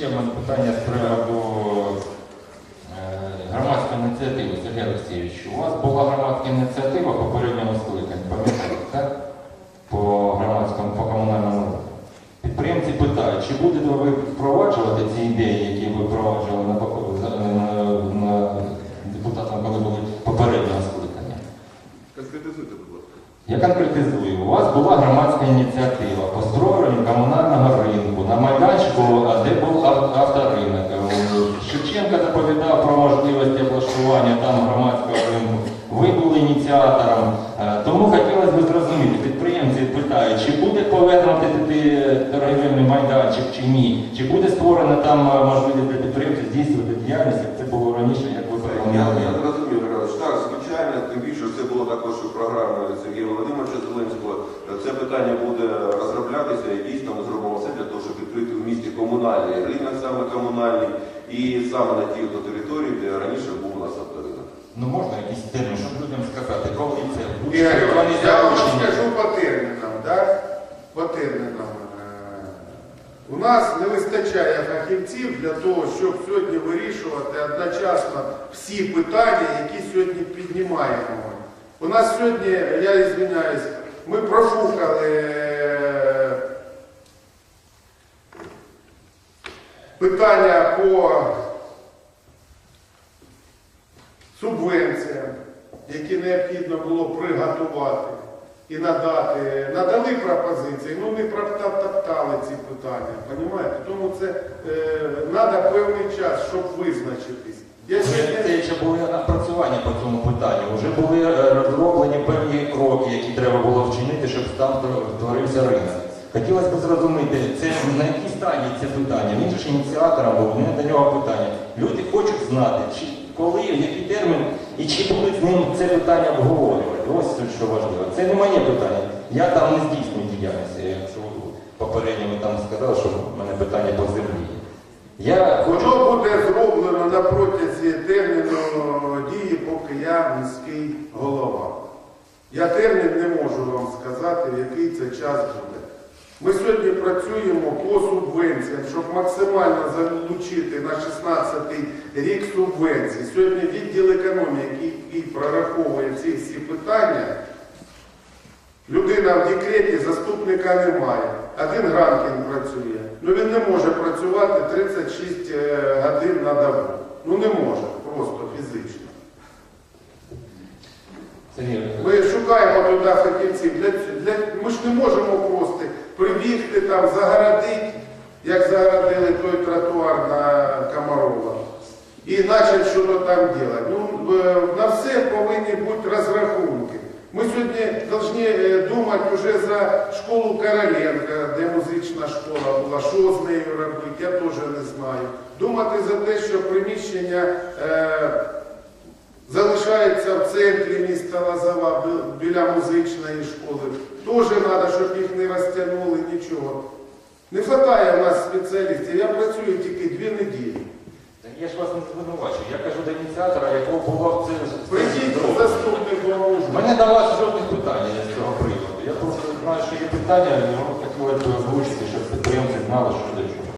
ще в мене питання з приводу е, громадської ініціативи. Сергій Олексійович, у вас була громадська ініціатива попереднього скликання, пам'ятаєте, так? По громадському, по комунальному. Підприємці питають, чи будете ви впроваджувати ці ідеї, які ви впроваджували на, на, на депутатам, коли були попереднього скликання? Конкретизуйте, будь ласка. Я конкретизую. У вас була громадська ініціатива по створенню комунального громадського ринку. Ви були ініціатором. Е, Тому хотілося б зрозуміти, підприємці питають, чи буде повернути торгівельний майданчик чи ні, чи буде створена там е, можливість для підприємців здійснювати діяльність, як це було раніше, як ви пропонували. я зрозумів. Так, звичайно, тим більше це було також у програмі Сергія Володимировича Зеленського. Це питання буде розроблятися і дійсно ми зробимо все для того, щоб відкрити в місті комунальний ринок, саме комунальний, і саме на тій території, де раніше був. Ну можна якийсь термін, щоб людям сказати, коли це буде, Ігор, вони я вам скажу по термінам, да? по термінам. Е, У нас не вистачає фахівців для того, щоб сьогодні вирішувати одночасно всі питання, які сьогодні піднімаємо. У нас сьогодні, я звиняюсь, ми профукали е, питання по субвенціям, які необхідно було приготувати і надати. Надали пропозиції, ну ми протоптали ці питання, розумієте? Тому це треба певний час, щоб визначитись. Я це ще були напрацювання по цьому питанню. Вже були е, розроблені певні кроки, які треба було вчинити, щоб там створився ринок. Хотілося б зрозуміти, це на якій стадії це питання. Він же ж ініціатором був, не до нього питання. Люди хочуть знати, чи коли, в який термін і чи будуть з ним це питання обговорювати. Ось тут що важливо. Це не моє питання. Я там не здійснюю діяльність. Якщо попередньо ви там сказали, що в мене питання по землі. Я хочу Воно буде зроблено на протязі терміну дії, поки я міський голова. Я термін не можу вам сказати, в який це час буде. Ми сьогодні працюємо по субвенціям, щоб максимально залучити на 16-й рік субвенції. Сьогодні відділ економії, який, який прораховує ці всі питання, людина в декреті, заступника немає. Один Гранкін працює. Ну він не може працювати 36 е, годин на добу. Ну не може, просто фізично. Ми шукаємо туди фахівців. Для, для, ми ж не можемо просто прибігти там, загородити, як загородили той тротуар на Комарова. І почати щось там робити. Ну, на все повинні бути розрахунки. Ми сьогодні повинні е, думати вже за школу Короленка, де музична школа була, що з нею робити, я теж не знаю. Думати за те, що приміщення е, залишаються в центрі міста Лазова біля музичної школи. Теж треба, щоб їх не розтягнули, нічого. Не вистачає в нас спеціалістів. Я працюю тільки дві неділі. Я ж вас не звинувачую. Я кажу до ініціатора, якого було в це Прийдіть заступник голову. мене до вас жодних питань з цього приводу. Я просто знаю, що є питання, і воно хотілося б озвучити, щоб підприємці знали, що